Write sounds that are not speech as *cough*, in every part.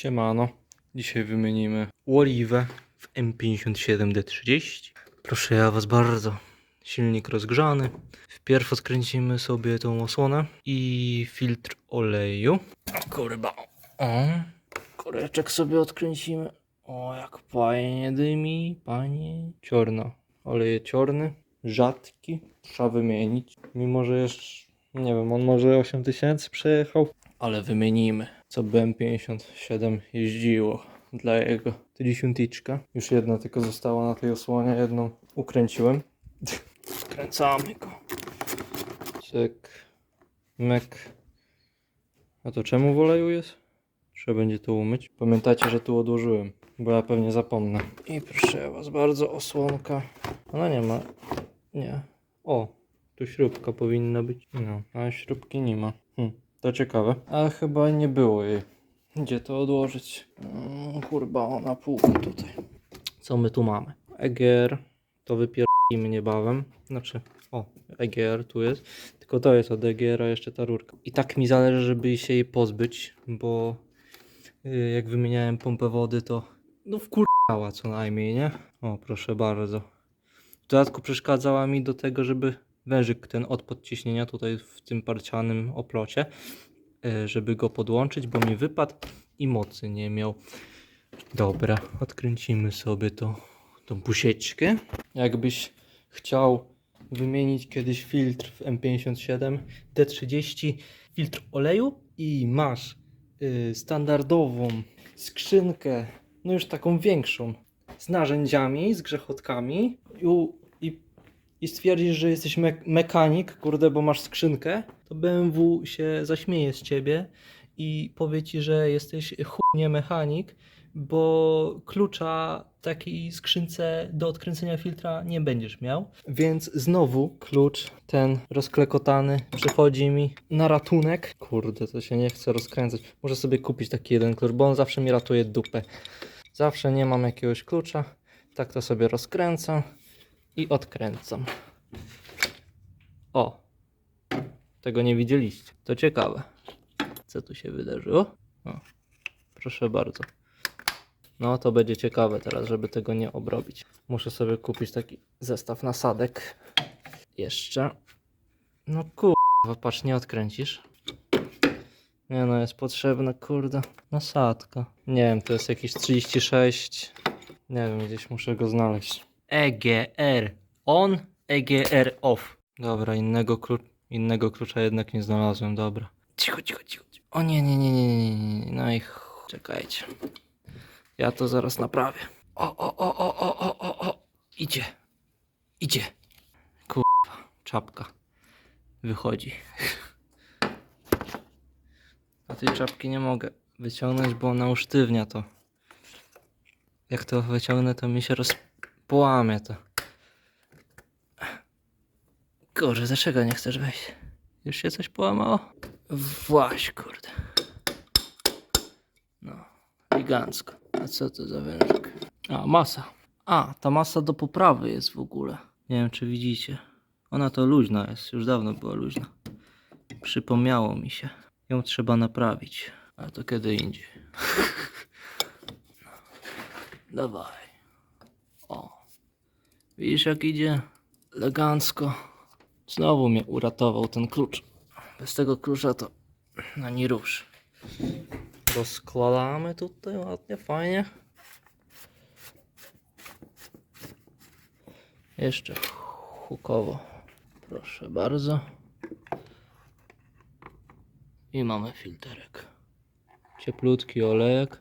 Siemano. Dzisiaj wymienimy oliwę w M57D30. Proszę ja was bardzo. Silnik rozgrzany. Wpierw odkręcimy sobie tą osłonę i filtr oleju. Kurwa. O. Koreczek sobie odkręcimy. O, jak fajnie dymi, panie. Ciorno. Olej ciorny, rzadki. Trzeba wymienić. Mimo, że jeszcze, nie wiem, on może 8000 przejechał. Ale wymienimy. Co BM57 jeździło dla jego. To dziesiątyczka. Już jedna tylko została na tej osłonie, jedną ukręciłem. Skręcamy go. Cyk. Mek. A to czemu w oleju jest? Trzeba będzie to umyć. Pamiętajcie, że tu odłożyłem, bo ja pewnie zapomnę. I proszę was bardzo, osłonka. Ona nie ma. Nie. O, tu śrubka powinna być. No, ale śrubki nie ma. Hm, to ciekawe. Ale chyba nie było jej. Gdzie to odłożyć? Mm, kurwa, ona półka tutaj. Co my tu mamy? EGR. To wypierdzimy niebawem. Znaczy, o, EGR tu jest. Tylko to jest od EGR-a jeszcze ta rurka. I tak mi zależy, żeby się jej pozbyć, bo y, jak wymieniałem pompę wody, to no wkurwała co najmniej, nie? O, proszę bardzo. W dodatku przeszkadzała mi do tego, żeby wężyk ten od podciśnienia tutaj w tym parcianym oplocie, y, żeby go podłączyć, bo mi wypadł i mocy nie miał. Dobra, odkręcimy sobie to, tą pusieczkę. Jakbyś chciał wymienić kiedyś filtr w M57 D30, filtr oleju i masz y, standardową skrzynkę, no już taką większą, z narzędziami, z grzechotkami i, i, stwierdzisz, że jesteś me mechanik, kurde, bo masz skrzynkę, to BMW się zaśmieje z ciebie i powie ci, że jesteś chujnie mechanik, bo klucza takiej skrzynce do odkręcenia filtra nie będziesz miał. Więc znowu klucz ten rozklekotany przychodzi mi na ratunek. Kurde, to się nie chce rozkręcać. Muszę sobie kupić taki jeden klucz, bo on zawsze mi ratuje dupę. Zawsze nie mam jakiegoś klucza. Tak to sobie rozkręcam i odkręcam. O! Tego nie widzieliście. To ciekawe. Co tu się wydarzyło? O, proszę bardzo. No to będzie ciekawe teraz, żeby tego nie obrobić. Muszę sobie kupić taki zestaw nasadek. Jeszcze. No kurwa, patrz, nie odkręcisz. Nie no, jest potrzebna, kurde, nasadka. Nie wiem, to jest jakieś 36. Nie wiem, gdzieś muszę go znaleźć. EGR on, EGR off. Dobra, innego, klu innego klucza jednak nie znalazłem, dobra. Cicho, cicho, cicho. O nie, nie, nie, nie, nie, nie. No i ch... czekajcie. Ja to zaraz naprawię. O, o, o, o, o, o, o, o. Idzie. Idzie. Kurwa, czapka. Wychodzi. A tej czapki nie mogę wyciągnąć, bo ona usztywnia to. Jak to wyciągnę, to mi się rozpołamie to. Kurze, dlaczego nie chcesz wejść? Już się coś połamało? Właś, kurde. No, elegancko. A co to za wężyk? A, masa. A, ta masa do poprawy jest w ogóle. Nie wiem, czy widzicie. Ona to luźna jest, już dawno była luźna. Przypomniało mi się. Ją trzeba naprawić. Ale to kiedy indziej. *laughs* Dawaj. O. Widzisz jak idzie? Elegancko. Znowu mnie uratował ten klucz. Bez tego klucza to ani rusz. Rozkładamy tutaj ładnie, fajnie. Jeszcze hukowo. Proszę bardzo. I mamy filterek. Cieplutki olejek.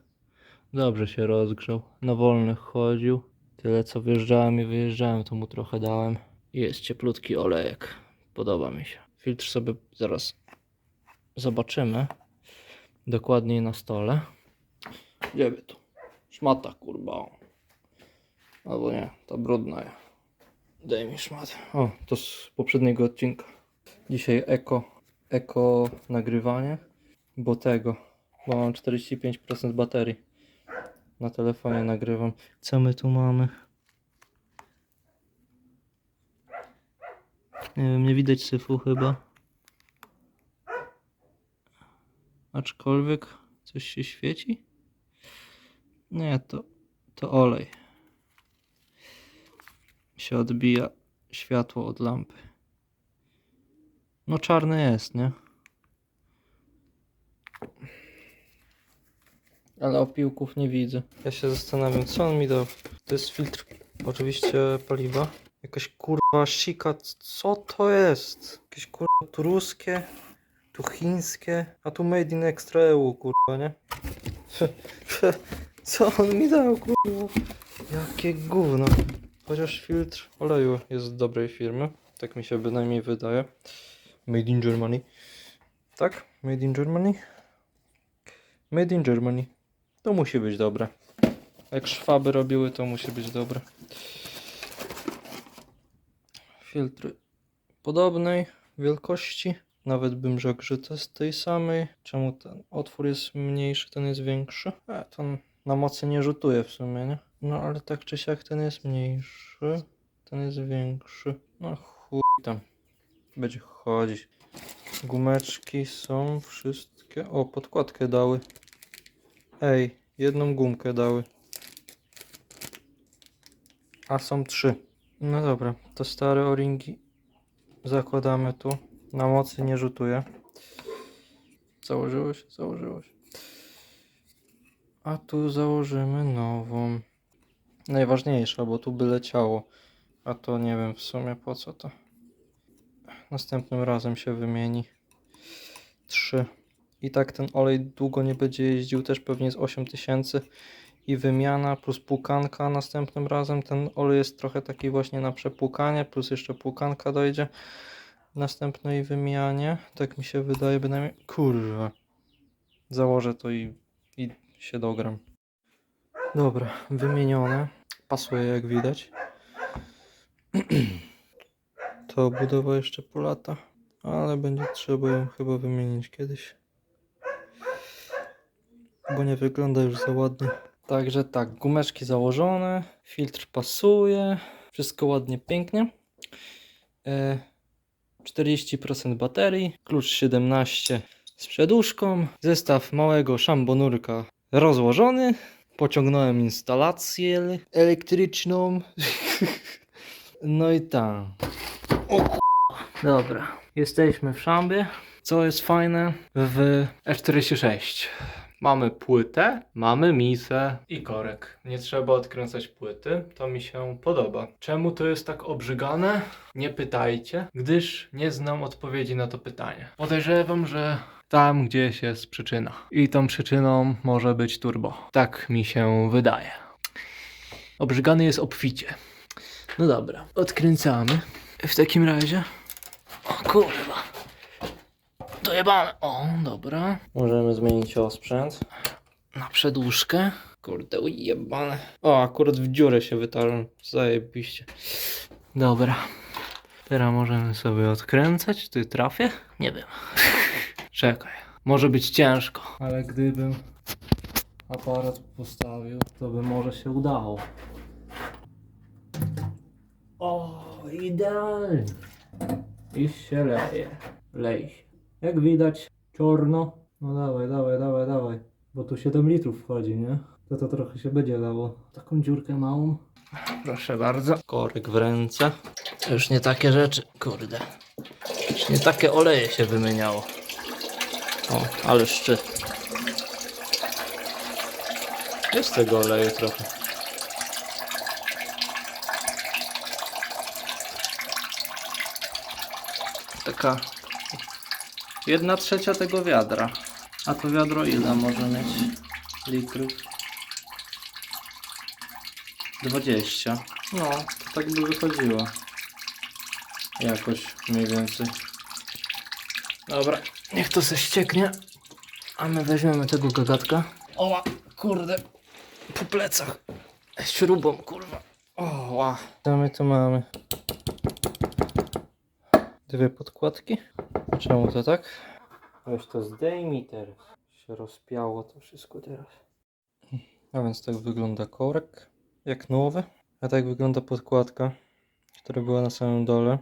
Dobrze się rozgrzał. Na wolnych chodził. Tyle co wjeżdżałem i wyjeżdżałem, to mu trochę dałem. Jest cieplutki olejek. Podoba mi się. Filtr sobie zaraz zobaczymy. Dokładniej na stole. Gdzie by tu? Szmata kurba. o. Albo nie, ta brudna. Daj mi szmat. O, to z poprzedniego odcinka. Dzisiaj eko, eko nagrywanie, bo tego, bo mam 45% baterii. Na telefonie nagrywam. Co my tu mamy? Nie wiem, nie widać syfu chyba. Aczkolwiek coś się świeci? Nie, to, to olej. Się odbija światło od lampy. No czarny jest, nie? Ale opiłków nie widzę. Ja się zastanawiam, co on mi dał. To jest filtr, oczywiście paliwa. Jakaś kurwa sika, co to jest? Jakieś kurwa tu ruskie, tu chińskie, a tu made in extra EU, kurwa, nie? *laughs* Co on mi dał, kurwa? Jakie gówno. Chociaż filtr oleju jest z dobrej firmy. Tak mi się bynajmniej wydaje. Made in Germany. Tak? Made in Germany? Made in Germany. To musi być dobre. Jak szwaby robiły, to musi być dobre. Filtry podobnej wielkości. Nawet bym rzekł, że to jest tej samej. Czemu ten otwór jest mniejszy, ten jest większy? A, ten na mocy nie rzutuje w sumie, nie? No ale tak czy siak ten jest mniejszy, ten jest większy. No chuj tam. Będzie chodzić. Gumeczki są wszystkie. O, podkładkę dały. Ej, jedną gumkę dały. A są trzy. No dobra, to stare o-ringi zakładamy tu. Na mocy nie rzutuje. Założyło się? Założyło się. A tu założymy nową. Najważniejsza, bo tu by leciało. A to nie wiem w sumie po co to. Następnym razem się wymieni. Trzy. I tak ten olej długo nie będzie jeździł, też pewnie z 8000 i wymiana plus płukanka następnym razem. Ten olej jest trochę taki właśnie na przepłukanie, plus jeszcze płukanka dojdzie następnej wymianie. Tak mi się wydaje, bynajmniej. Kurwa. Założę to i, i się dogram. Dobra, wymienione. Pasuje jak widać. *clears throat* To budowa jeszcze po lata, ale będzie trzeba ją chyba wymienić kiedyś. Bo nie wygląda już za ładnie. Także tak, gumeczki założone, filtr pasuje, wszystko ładnie, pięknie. E, 40% baterii, klucz 17 z przeduszką, zestaw małego szambonurka rozłożony. Pociągnąłem instalację ele- elektryczną. *laughs* No i tak. Dobra, jesteśmy w szambie. Co jest fajne w E46? Mamy płytę, mamy misę i korek. Nie trzeba odkręcać płyty, to mi się podoba. Czemu to jest tak obrzygane? Nie pytajcie, gdyż nie znam odpowiedzi na to pytanie. Podejrzewam, że tam gdzieś jest przyczyna. I tą przyczyną może być turbo. Tak mi się wydaje. Obrzygany jest obficie. No dobra, odkręcamy. W takim razie. O kurwa. O, dobra. Możemy zmienić osprzęt. Na przedłużkę. Kurde, ujebane. O, akurat w dziurę się wytarłem. Zajebiście. Dobra. Teraz możemy sobie odkręcać. Ty trafię? Nie wiem. *laughs* Czekaj. Może być ciężko. Ale gdybym aparat postawił, to by może się udało. O, idealnie. I się leje. Lej się. Jak widać, czarno. No dawaj, dawaj, dawaj, dawaj. Bo tu 7 litrów wchodzi, nie? To to trochę się będzie dało. Taką dziurkę małą. Proszę bardzo. Korek w ręce. To już nie takie rzeczy. Kurde. Już nie takie oleje się wymieniało. O, ale szczyt. Jest tego oleju trochę. Taka jedna trzecia tego wiadra. A to wiadro ile może mieć litrów? 20. No, to tak by wychodziło. Jakoś mniej więcej. Dobra, niech to se ścieknie. A my weźmiemy tego gagatka. Oła, kurde, po plecach. Śrubą, kurwa. Oła. Co my tu mamy? Dwie podkładki. Czemu to tak? Weź to zdejmij teraz. Się rozpiało to wszystko teraz. A więc tak wygląda korek, jak nowy. A tak wygląda podkładka, która była na samym dole.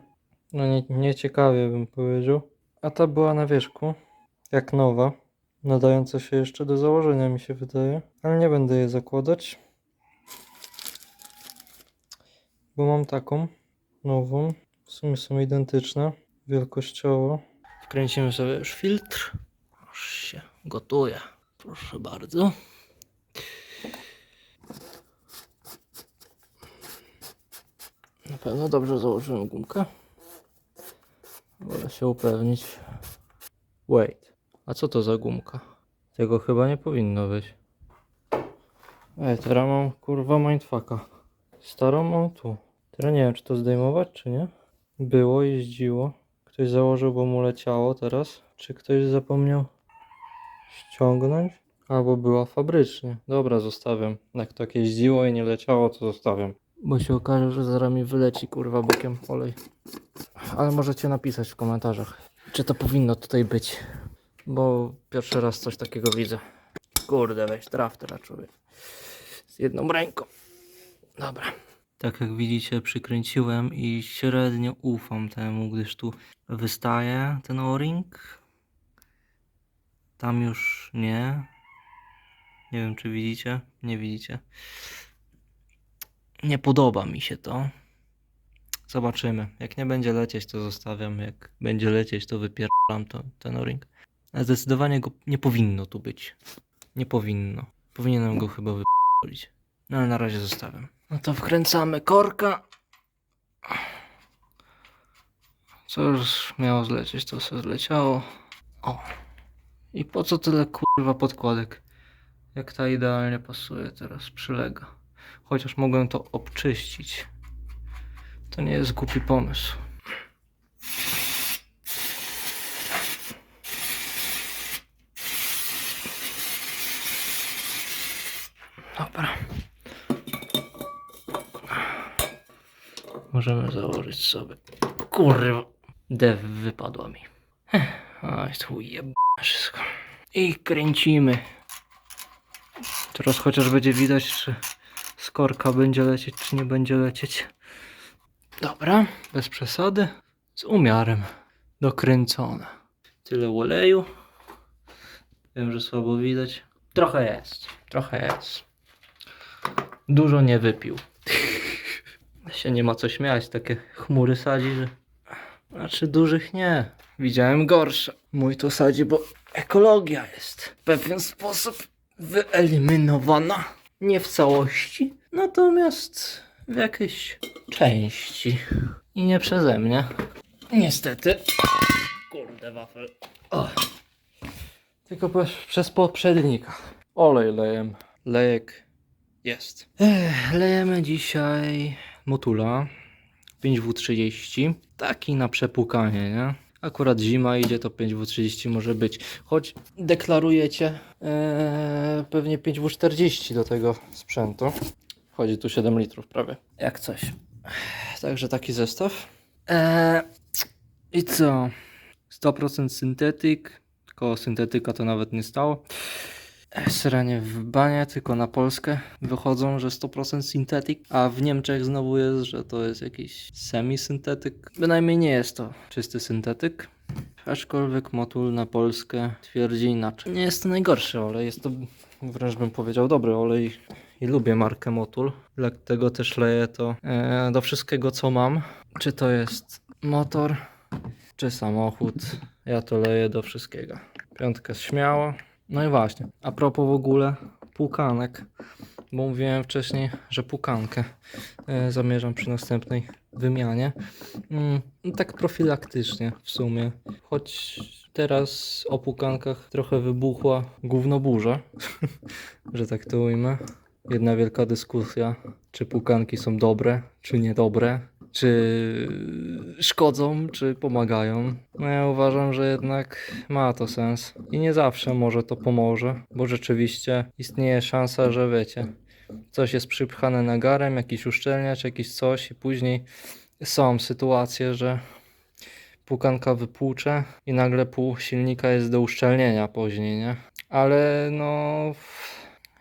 No nie, nieciekawie bym powiedział. A ta była na wierzchu, jak nowa. nadające się jeszcze do założenia mi się wydaje, ale nie będę je zakładać. Bo mam taką nową, w sumie są identyczne wielkościowo. Wkręcimy sobie już filtr. Już się gotuje. Proszę bardzo. Na pewno dobrze założyłem gumkę. Wolę się upewnić. Wait. A co to za gumka? Tego chyba nie powinno być. Ej, teraz mam kurwa mindfucka. Starą mam tu. Teraz nie wiem, czy to zdejmować, czy nie. Było, jeździło. Ktoś założył, bo mu leciało teraz. Czy ktoś zapomniał ściągnąć? Albo była fabrycznie. Dobra, zostawiam. Jak tak jeździło i nie leciało, to zostawiam. Bo się okaże, że zaraz mi wyleci kurwa bokiem olej. Ale możecie napisać w komentarzach, czy to powinno tutaj być. Bo pierwszy raz coś takiego widzę. Kurde, weź traf teraz człowiek. Z jedną ręką. Dobra. Tak jak widzicie, przykręciłem i średnio ufam temu, gdyż tu wystaje ten o-ring. Tam już nie. Nie wiem, czy widzicie. Nie widzicie. Nie podoba mi się to. Zobaczymy. Jak nie będzie lecieć, to zostawiam. Jak będzie lecieć, to wypieram to, ten o-ring. Ale zdecydowanie go nie powinno tu być. Nie powinno. Powinienem go chyba wypierdolić. No ale na razie zostawiam. No to wkręcamy korka. Co już miało zlecieć, to sobie zleciało. O. I po co tyle kurwa podkładek? Jak ta idealnie pasuje teraz, przylega. Chociaż mogłem to obczyścić. To nie jest głupi pomysł. Dobra. Możemy założyć sobie. Kurwa. Dev wypadła mi. Ach, tu jeb... wszystko. I kręcimy. Teraz chociaż będzie widać, czy skorka będzie lecieć, czy nie będzie lecieć. Dobra, bez przesady. Z umiarem. Dokręcone. Tyle oleju. Wiem, że słabo widać. Trochę jest. Trochę jest. Dużo nie wypił. Się nie ma co śmiać, takie chmury sadzi, że... Znaczy dużych nie. Widziałem gorsze. Mój to sadzi, bo ekologia jest w pewien sposób wyeliminowana. Nie w całości, natomiast w jakiejś części. I nie przeze mnie. Niestety. Kurde wafel. O. Tylko przez poprzednika. Olej lejem. Lejek jest. Ech, lejemy dzisiaj Motula 5W30. Taki na przepłukanie, nie? Akurat zima idzie, to 5W30 może być. Choć deklarujecie e, pewnie 5W40 do tego sprzętu. Wchodzi tu 7 litrów prawie. Jak coś. Także taki zestaw. E, I co? 100% syntetyk. Koło syntetyka to nawet nie stało. Syrenie w banie, tylko na Polskę wychodzą, że 100% syntetyk, a w Niemczech znowu jest, że to jest jakiś semi-syntetyk. Bynajmniej nie jest to czysty syntetyk. Aczkolwiek motul na Polskę twierdzi inaczej. Nie jest to najgorszy olej, jest to wręcz bym powiedział dobry olej i lubię markę Motul. Dlatego też leję to e, do wszystkiego co mam. Czy to jest motor, czy samochód. Ja to leję do wszystkiego. Piątka śmiało. No i właśnie, a propos w ogóle pukanek, bo mówiłem wcześniej, że pukankę e, zamierzam przy następnej wymianie. Mm, no tak profilaktycznie w sumie, choć teraz o pukankach trochę wybuchła gównoburza, *laughs* że tak to ujmę. Jedna wielka dyskusja, czy pukanki są dobre, czy niedobre, czy szkodzą, czy pomagają. No ja uważam, że jednak ma to sens i nie zawsze może to pomoże, bo rzeczywiście istnieje szansa, że wiecie, coś jest przypchane nagarem, jakiś uszczelniacz, jakiś coś i później są sytuacje, że pukanka wypłucze i nagle pół silnika jest do uszczelnienia później, nie? Ale no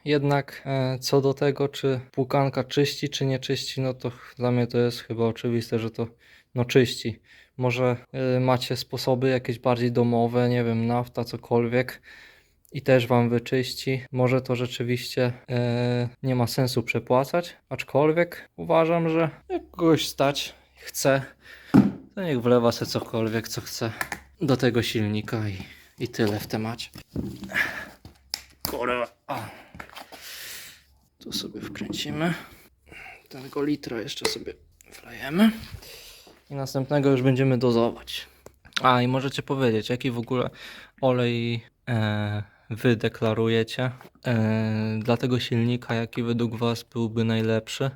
jednak e, co do tego, czy płukanka czyści, czy nie czyści, no to dla mnie to jest chyba oczywiste, że to no czyści. Może e, macie sposoby jakieś bardziej domowe, nie wiem, nafta, cokolwiek, i też Wam wyczyści. Może to rzeczywiście e, nie ma sensu przepłacać, aczkolwiek uważam, że jak kogoś stać, chce, to niech wlewa sobie cokolwiek, co chce do tego silnika i, i tyle w temacie. Kurwa. Tu sobie wkręcimy. Tego litra jeszcze sobie wlejemy. I następnego już będziemy dozować. A i możecie powiedzieć, jaki w ogóle olej e, wy deklarujecie e, dla tego silnika, jaki według Was byłby najlepszy.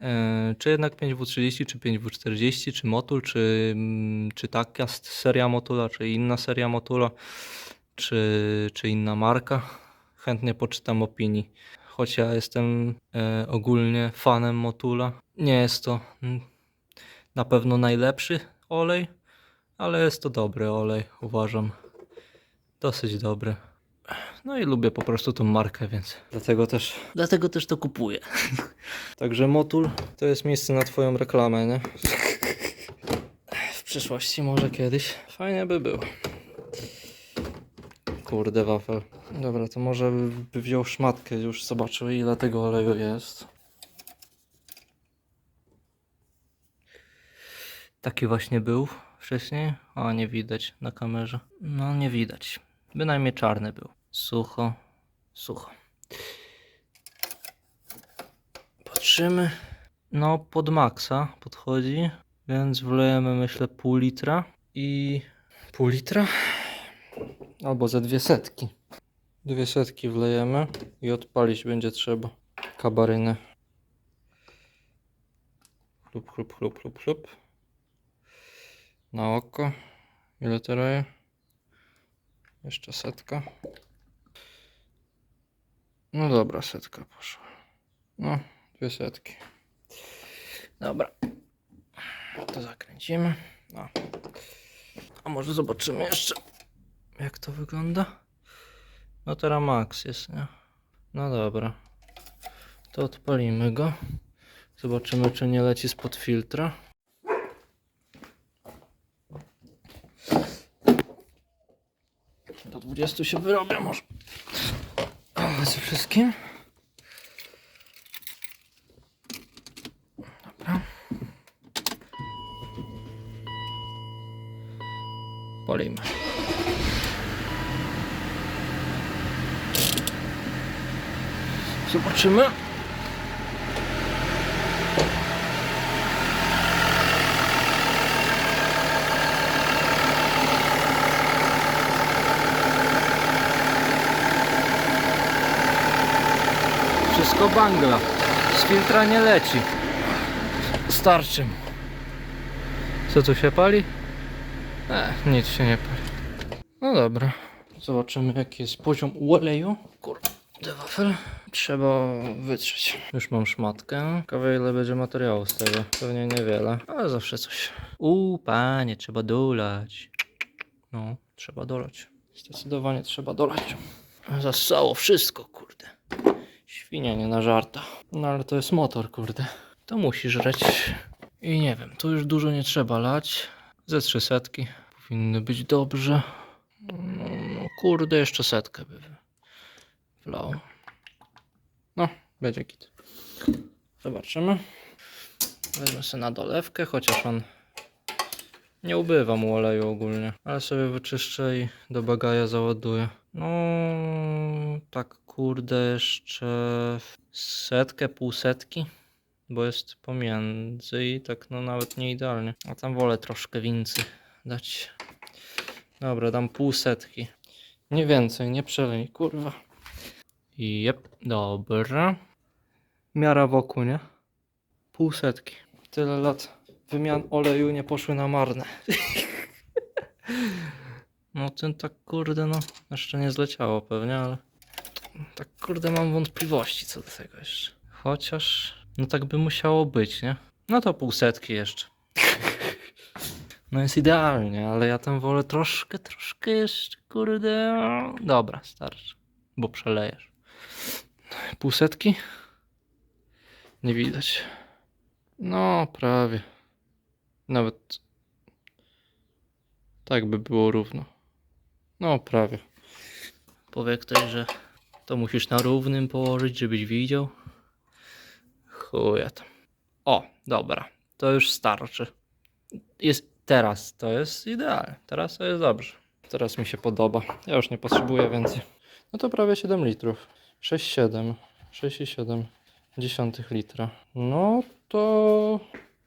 E, czy jednak 5W30, czy 5W40, czy Motul, czy, mm, czy taka seria Motula, czy inna seria Motula, czy, czy inna marka. Chętnie poczytam opinii. Choć ja jestem e, ogólnie fanem Motula. Nie jest to mm, na pewno najlepszy olej, ale jest to dobry olej, uważam. Dosyć dobry. No i lubię po prostu tą markę, więc dlatego też, dlatego też to kupuję. *laughs* Także Motul to jest miejsce na twoją reklamę, nie? *laughs* W przyszłości może kiedyś. Fajnie by było. Kurde wafel. Dobra, to może by wziął szmatkę, już zobaczył ile tego oleju jest. Taki właśnie był wcześniej. A nie widać na kamerze. No nie widać. Bynajmniej czarny był. Sucho, sucho. Patrzymy. No pod maksa podchodzi, więc wlejemy myślę pół litra i pół litra albo ze dwie setki. Dwie setki wlejemy i odpalić będzie trzeba kabarynę. Chlup, chlup, chlup, chlup, chlup. Na oko. Ile to? Jeszcze setka. No dobra, setka poszła. No, dwie setki. Dobra. To zakręcimy. No. A może zobaczymy jeszcze, jak to wygląda. No teraz max jest, nie? No dobra. To odpalimy go. Zobaczymy, czy nie leci spod filtra. Do 20 się wyrobię może. O, ze wszystkim. Dobra. Polejmy. Zobaczymy. Wszystko bangla. Z filtra nie leci. Starczy. mu. Co tu się pali? E, nic się nie pali. No dobra. Zobaczymy jaki jest poziom oleju. Kurde, wafel. Trzeba wytrzeć. Już mam szmatkę. Ciekawe ile będzie materiału z tego. Pewnie niewiele, ale zawsze coś. U, panie, trzeba dolać. No, trzeba dolać. Zdecydowanie trzeba dolać. Zassało wszystko, kurde. Świnia nie na żarta. No ale to jest motor, kurde. To musi żreć. I nie wiem, tu już dużo nie trzeba lać. Ze trzy setki. Powinny być dobrze. No, no kurde, jeszcze setkę by wlał. Będzie git. Zobaczymy. Wezmę sobie na dolewkę, chociaż on nie ubywa mu oleju ogólnie. Ale sobie wyczyszczę i do bagaja załaduję. No, tak kurde, jeszcze setkę, pół setki, bo jest pomiędzy i tak no nawet nie idealnie. A tam wolę troszkę więcej dać. Dobra, dam pół setki. Nie więcej, nie przelej, kurwa. Jep, dobra. Miara wokół, nie? Pół setki. Tyle lat wymian oleju nie poszły na marne. *laughs* No ten tak kurde no jeszcze nie zleciało pewnie, ale tak kurde mam wątpliwości co do tego jeszcze. Chociaż no tak by musiało być, nie? No to pół setki jeszcze. *laughs* No jest idealnie, ale ja tam wolę troszkę, troszkę jeszcze kurde. Dobra, starczy, bo przelejesz. Pół setki? Nie widać. No, prawie. Nawet tak by było równo. No, prawie. Powie ktoś, że to musisz na równym położyć, żebyś widział. Chuja tam. O, dobra. To już starczy. Jest teraz, to jest idealne. Teraz to jest dobrze. Teraz mi się podoba. Ja już nie potrzebuję więcej. No to prawie 7 litrów. 6,7. 6,7 dziesiątych litra. No to...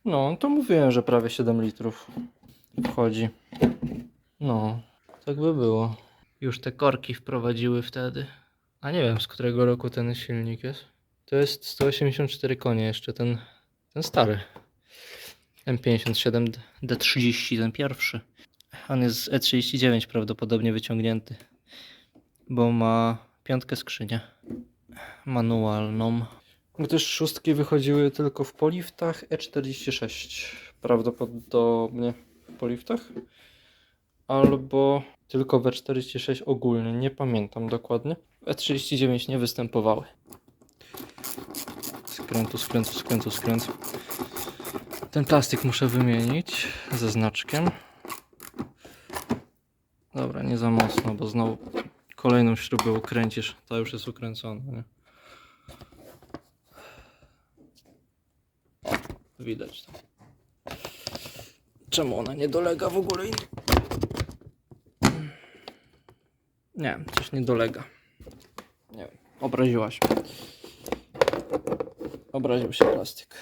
No, to mówiłem, że prawie 7 litrów wchodzi. No, tak by było. Już te korki wprowadziły wtedy. A nie wiem, z którego roku ten silnik jest. To jest 184 konie jeszcze, ten, ten stary. M57 D30, ten pierwszy. On jest z E39 prawdopodobnie wyciągnięty. Bo ma piątkę skrzynię. Manualną. Gdyż szóstki wychodziły tylko w poliftach E46. Prawdopodobnie w poliftach. Albo tylko w E46 ogólnie. Nie pamiętam dokładnie. W E39 nie występowały. Skrętu, skrętu, skrętu, skrętu. Ten plastik muszę wymienić ze znaczkiem. Dobra, nie za mocno, bo znowu kolejną śrubę ukręcisz. Ta już jest ukręcona, nie? Widać. Czemu ona nie dolega w ogóle? Nie coś nie dolega. Nie wiem, obraziłaś. Obraził się plastik.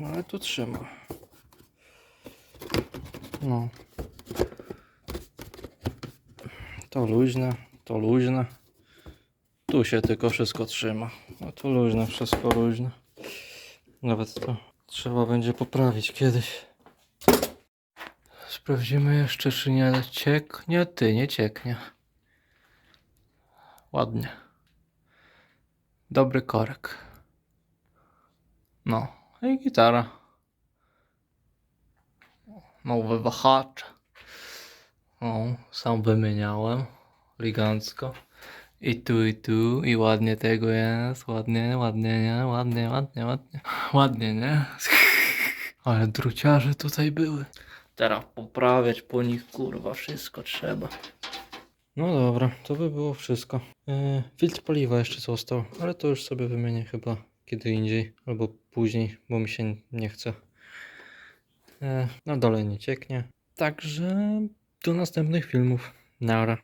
No ale tu trzyma. No. To luźne, to luźne. Tu się tylko wszystko trzyma. No to luźne, wszystko luźne. Nawet to trzeba będzie poprawić kiedyś. Sprawdzimy jeszcze, czy nie cieknie. Ty, nie cieknie. Ładnie. Dobry korek. No, i gitara. Nowe wahacze. O, sam wymieniałem. Elegancko. I tu, i tu, i ładnie tego jest. Ładnie, ładnie, nie? Ładnie, ładnie, ładnie. Ładnie, nie? *laughs* Ale druciarze tutaj były. Teraz poprawiać po nich, kurwa, wszystko trzeba. No dobra, to by było wszystko. Yy, filtr paliwa jeszcze został, ale to już sobie wymienię chyba kiedy indziej, albo później, bo mi się nie chce. Yy, na dole nie cieknie. Także do następnych filmów. Nara.